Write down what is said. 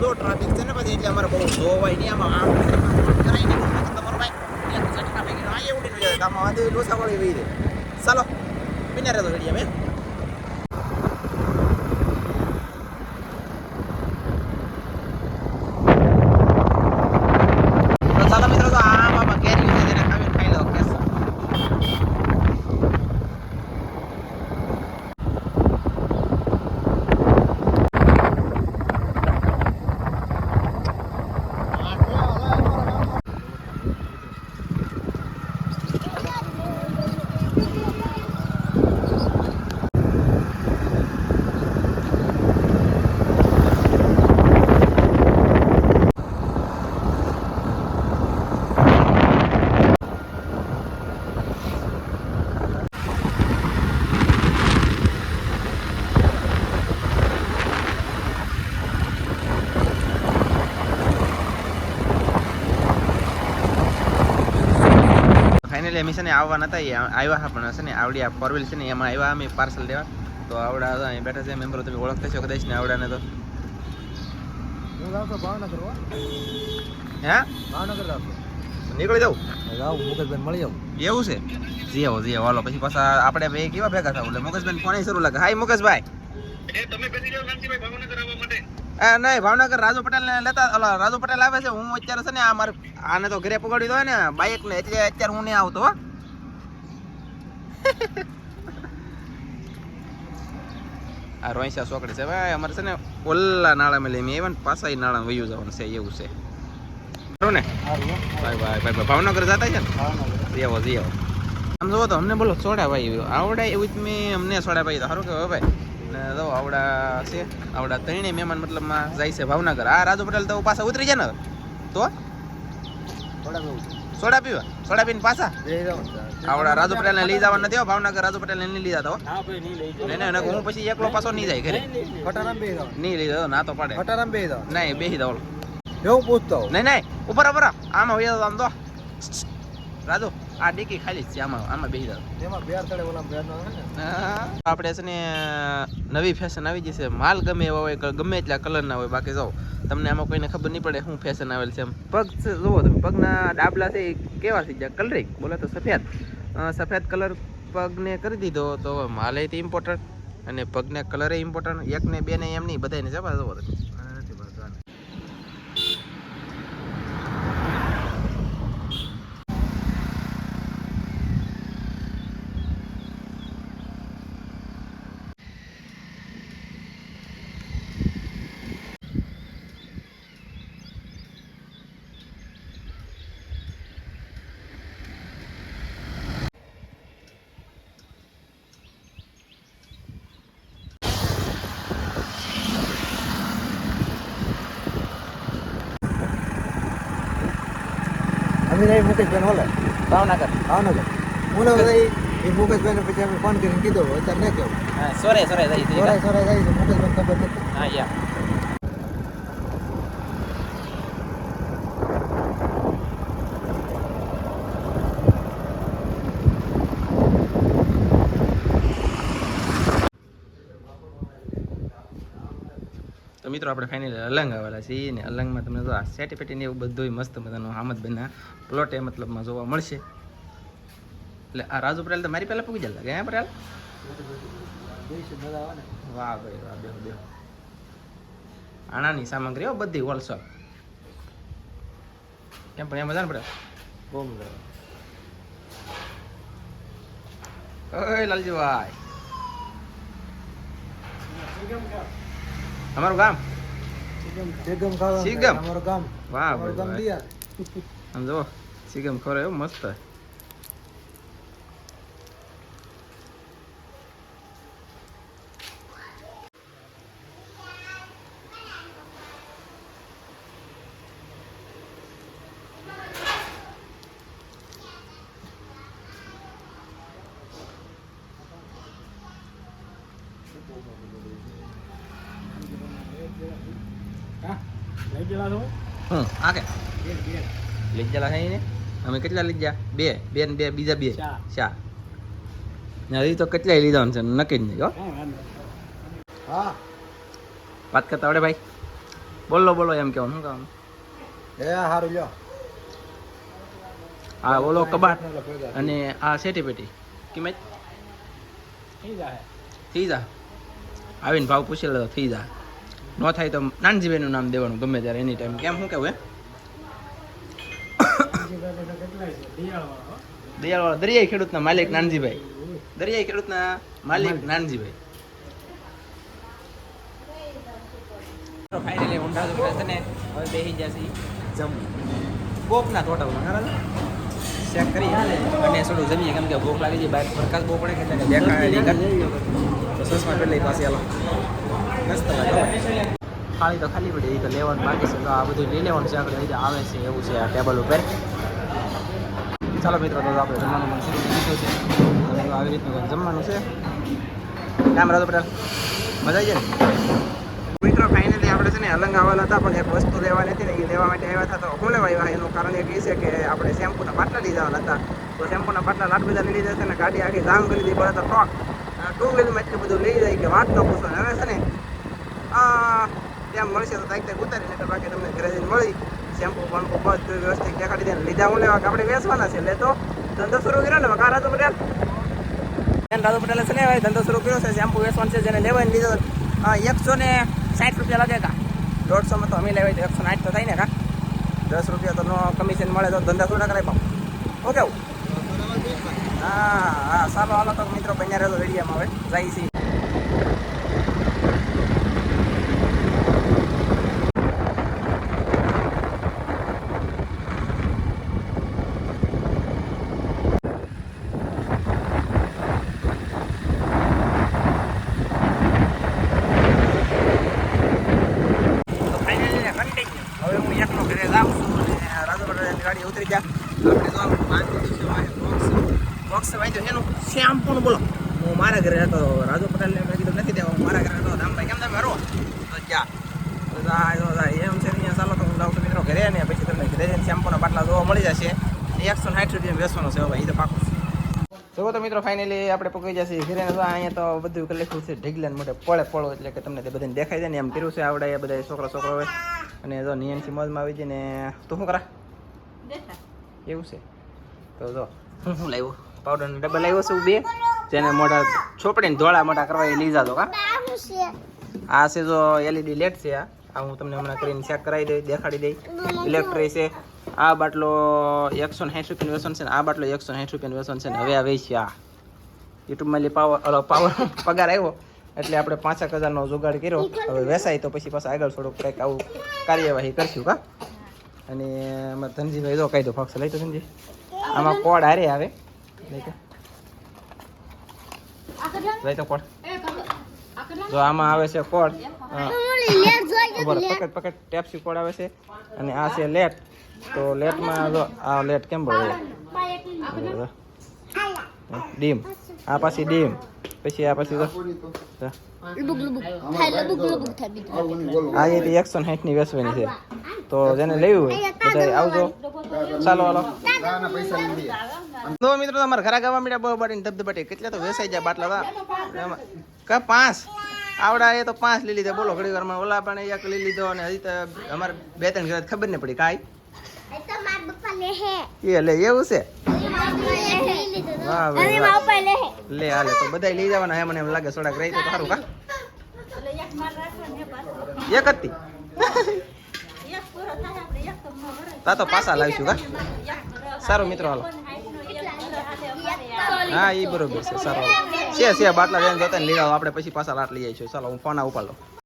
જો ટ્રાફિક છે ને પછી એટલે અમારે બહુ જોવાય નહીં આમાં આમ કરાય નહીં પછી તમારો ભાઈ એક સટકા ભેગી આ એ ઉડીને જાય આમાં વાંધો ડોસા વાળી વહી રહે ચાલો બિના રહેતો ઘડિયા મેં તો ચાલો મિત્રો તો આમ આમાં કેરી છે તેને ખાવી ખાઈ લો કેસ ફાઇનલી અમે છે ને આવવા નતા એ આવ્યા હા પણ છે ને આવડી આ ફોર વ્હીલ છે ને એમાં આવ્યા અમે પાર્સલ દેવા. તો આવડા હતા અહીં બેઠા છે મેમ્બરો તમે ઓળખતા છો કદાચ ને આવડાને તો. હું ભાવનગર હે. ભાવનગર નીકળી જાઉં? જાઉં મુકેશભાઈ મળી જાઉં એવું છે? જી આવો જી આવો હાલો. પછી પાછા આપણે કેવા ભેગા થાવ? એટલે મુકેશભાઈ ફોન શરૂ લાગે. હાય મુકેશભાઈ. નહીં, ભાવનગર રાજુ પટેલ ને લેતા રાજુ પટેલ આવે છે, હું અત્યારે છે ને આ મારે, આને તો ઘરે પકડી દો ને બાઇક ને એટલે અત્યારે હું નહીં આવતો આ રોઈસા ચોકડી છે, ભાઈ, અમારે છે ને ઓલા નાળામાં લઈ ને, પાછા નાળા વયું જવાનું છે, એવું છે. ખરું ને? ભાઈ ભાઈ ભાઈ ભાવનગર જતા છે ને? આવો જી આવો આમ જોવો તો અમને બોલો, સોડા ભાઈ આવડે એવું જ મેં અમને સોડા ભાઈ, તો સારું કે ભાઈ. ને તો આવડા છે આવડા ત્રણેય મહેમાન મતલબમાં જાય છે ભાવનગર. આ રાજુ પટેલ તો પાછા ઉતરી જાય ને? તો? સોડા પીવા? સોડા પીને પાછા? આવડા રાજુ પટેલ ને લઈ જવા નથી હો ભાવનગર રાજુ પટેલ ને નહીં લઈ જતા હો. નહીં લઈ નહીં નહીં હું પછી એકલો પાછો નહીં જાય ઘરે. નહીં લઈ જતો ના તો પડે. નહીં બેસી દો એવું પૂછતો નહીં નહીં ઉપર ઉપર આમાં હોય આમ તો રાજુ. આ ડીકી ખાલી જ છે આમાં આમાં બેસી જાવ એમાં બેર તળે ઓલા બેર નો. આપણે છે ને નવી ફેશન આવી જશે માલ ગમે એવા હોય ગમે એટલા કલરના હોય બાકી જાઓ તમને આમાં કોઈને ખબર નહીં પડે શું ફેશન આવેલ છે એમ. પગ જુઓ તમે પગના ડાબલા છે એ કેવા થઈ ગયા? કલરિંગ બોલે તો સફેદ. સફેદ કલર પગને કરી દીધો તો માલે ઇમ્પોર્ટન્ટ અને પગને કલરે ઇમ્પોર્ટન્ટ એકને બે ને એમ નહીં બધાને જવા જુઓ તમે આ નથી બનતું આને. અમે રહી મુકેશભાઈ ઓલે? ભાવનગર. ભાવનગર. બોલો ભાઈ એ મુકેશભાઈને પછી અમે ફોન કરીને કીધો અત્યારે નહીં કેવું હા સોરે સોરે જઈ સોરાય સોરાય જાય મુકેશભાઈ ખબર નથી. હા યા. મિત્રો આપણે ફાઇનલી અલંગ આવેલા છીએ અને અલંગમાં તમને જો આ સેટીપેટીને એવું બધું મસ્ત મજાનું આમદબેનના પ્લોટ એ મતલબમાં જોવા મળશે. એટલે આ રાજુ પટેલ તો મારી પહેલાં પૂગી જાય લાગે, હે પટેલ વાહ ભાઈ, વાહ, બેહો બેહો. આણાની સામગ્રી, હો, બધી હોલસેલ કેમ પણ એમ મજા ને પડે? બહુ મજા ઓય, લાલજીભાઈ. અમારું ગામ સિગમ સિગમ? અમારું ગામ વાહ ગામ. દિયા આમ જો સિગમ ખવડાવે એવું મસ્ત લઈ ગયેલા છો હું. આ કે બે બે લીધેલા છે ને અમે કેટલા લીધા બે. બે ને બે બીજા બે. ચાર. ચાર. હજી તો કેટલાય લીધા છે? નક્કી જ નહીં હો. હા. વાત કરતા આવડે ભાઈ. બોલો બોલો એમ કેવું શું કહેવાનું? એ સારું લ્યો. આ ઓલો કબાટ અને આ સેટી પેટી. કિંમત થઈ જા આવીને ભાવ પૂછી લે થઈ જા ન થાય તો નાનજીભાઈનું નામ દેવાનું ગમે ત્યારે એની ટાઈમ કેમ શું કેવું હે? દયાળવાળા દરિયાઈ ખેડૂતના માલિક નાનજીભાઈ. દરિયાઈ ખેડૂતના માલિક નાનજીભાઈ. ફાઇનલી ઊંડા તો છે ને હવે બેસી જશે જમ કોકના ટોટલમાં બરાબર ચેક કરી અને થોડું જમીએ કેમ કે ભૂખ લાગી જાય બહાર પ્રકાશ બહુ પડે કે દેખાય તો સસમા પેલી પાસે આલો મસ્ત લાગે. ખાલી તો ખાલી પડી, એ તો લેવાનું બાકી છે. તો આ બધું લઈ લેવાનું છે. આગળ આવે છે એવું છે આ ટેબલ ઉપર. ચાલો મિત્રો, તો આપણે જમવાનું પણ શરૂ કરી છે. આવી રીતનું જમવાનું છે. કામ રાતો પટેલ મજા આવી જાય ને? મિત્રો ફાઇનલી આપણે છે ને અલંગ આવેલા હતા, પણ એક વસ્તુ લેવાની હતી ને, એ લેવા માટે આવ્યા હતા. તો શું લેવા આવ્યા? એનું કારણ એક એ છે કે આપણે શેમ્પૂના બાટલા લીધા હતા. તો શેમ્પૂના બાટલા લાટ બધા લઈ લીધા છે ને, ગાડી આખી જામ કરી દીધી તો ટ્રોક ટુ વ્હીલમાં એટલું બધું લઈ જાય કે વાત તો પૂછો. હવે છે ને, આ ત્યાં મળશે તો તારીખ તારીખ ઉતારી નહીં બાકી તમને ઘરે મળી. શેમ્પુ બંપુ બધું વ્યવસ્થિત દેખાડી દે લીધા હું લેવા આપણે વેચવાના છે. એટલે તો, ધંધો શરૂ કર્યો ને કા રાજો પટેલ? એમ રાજો પટેલે છે ને ભાઈ ધંધો શરૂ કર્યો છે, શેમ્પુ વેચવાનું છે, જેને લેવાય લીધો. એકસો ને સાઠ રૂપિયા લાગે કા? દોઢસોમાં તો અમે લેવાય તો એકસો સાઠ તો થાય ને કા? દસ રૂપિયા તો નો કમિશન મળે તો ધંધા થોડા કરાય પાઉં ઓકે હા હા, સારો હાલો તો મિત્રો, બન્યા રહેતો રેડિયામાં હવે. જાય છે તો ફાઇનલી ને કન્ટિન્યુ હવે હું એકલો ઘરે જાઉં છું અને રાજુ પટેલની ગાડી ઉતરી ગયા આપણે તો આમ પાંચ દિવસે બોક્સ વાંચ્યો એનું શેમ્પૂનું બોલો હું મારા ઘરે હતો રાજુ પટેલને મેં કીધું નથી દેવા હું મારા ઘરે હતો રામભાઈ કેમ તમે હરો તો ક્યાં તો જાય તો જાય એમ છે ને અહીંયા ચાલો તો હું જાઉં છું મિત્રો ઘરે ને પછી તમને ઘરે જઈને શેમ્પૂના બાટલા જોવા મળી જશે એકસો સાઠ રૂપિયા બેસવાનો છે ભાઈ એ તો પાકું. છે જો તો મિત્રો ફાઇનલી આપણે પકડી જશે ઘરે અહીંયા તો બધું લખ્યું છે ઢીગલા મોટે પડે પડો એટલે કે તમને તે બધાને દેખાય જાય ને એમ કર્યું છે આવડે એ બધા છોકરા છોકરા હોય. અને જો નિયમથી મોજમાં આવી જાય ને તું શું કરા? એવું છે. તો જો હું શું લાવ્યો? પાવડરનો ડબ્બા લાવ્યો છું બે જેને મોટા છોપડીને ધોળા મોટા કરવા એ લઈ જાતો કા? આ છે જો એલઈડી લેટ છે આ. આ હું તમને હમણાં કરીને ચેક કરાવી દઈ દેખાડી દઈ. ઇલેક્ટ્રિક છે. આ બાટલો એકસો ને સાઠ રૂપિયાનું વેસન છે ને આ બાટલો એકસો સાઠ રૂપિયાનું વેસન છે ને હવે આ વેચી આ યુટ્યુબમાં લે પાવર પાવર પગાર આવ્યો એટલે આપણે પાંચેક હજારનો જુગાડ કર્યો. હવે વેસાય તો પછી પાછા આગળ થોડુંક કંઈક આવું કાર્યવાહી કરશું કા અને એમાં ધનજીભાઈ જો કહી દો ફક્સ લઈ તો ધનજી. આમાં કોડ હારે આવે. લઈ તો. કોડ. જો આમાં આવે છે કોડ. પકડ પકડ. ટેપ્સી કોડ આવે છે. અને આ છે લેટ. તો લેટમાં જો આ લેટ કેમ ભરે? ડીમ. આ પાછી ડીમ. પછી આ પછી. આ એ એકસો સાઠની વેચવાની છે. તો જેને લેવું હોય બધા આવજો. ચાલો હાલો. તો મિત્રો તમારે ઘરા ગાવા મળ્યા બહુ બાટીને ધબધબાટી. કેટલા તો વેસાઈ જાય બાટલા એમાં. કા પાંચ? આવડા એ તો પાંચ લઈ લીધા. બોલો ઘડી વારમાં ઓલા પણ એક લઈ લીધો અને હજી તો અમારે બે ત્રણ ઘરે ખબર નહીં પડી કાંઈ. એ લે એવું છે? વાહ વાહ. લે હાલે તો બધા લઈ જવાના હે મને એમ લાગે થોડાક રહી તો સારું કા એક જ તી? તા તો પાછા લાવીશું કા સારું મિત્રો હાલો. હા એ બરોબર છે સારું. છે છે બાટલા જઈને જોતા લઈ આવો આપણે પછી પાછા લાટ લઈ આવીશું. ચાલો હું ફોન ઉપાડો